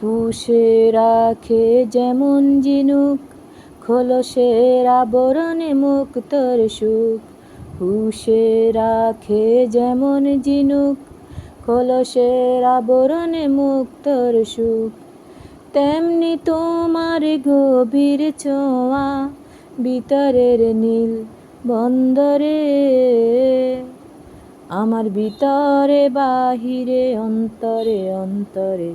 পুষে রাখে যেমন জিনুক, খোলসের আবরণে মুক্তর সুখ। পুষে রাখে যেমন জিনুক, খোলসের আবরণে মুক্তর সুখ। তেমনি তোমার গভীর ছোঁয়া ভিতরের নীল বন্দরে। আমার ভিতরে বাহিরে, অন্তরে অন্তরে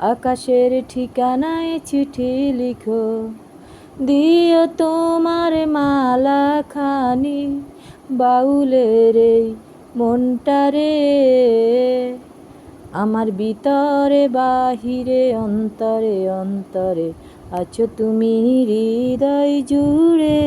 আকাশের ঠিকানায় চিঠি লিখো। দিও তোমার মালা খানি বাউলের এই মনটারে। আমার ভিতরে, বাহিরে, অন্তরে অন্তরে আছো তুমি হৃদয় জুড়ে।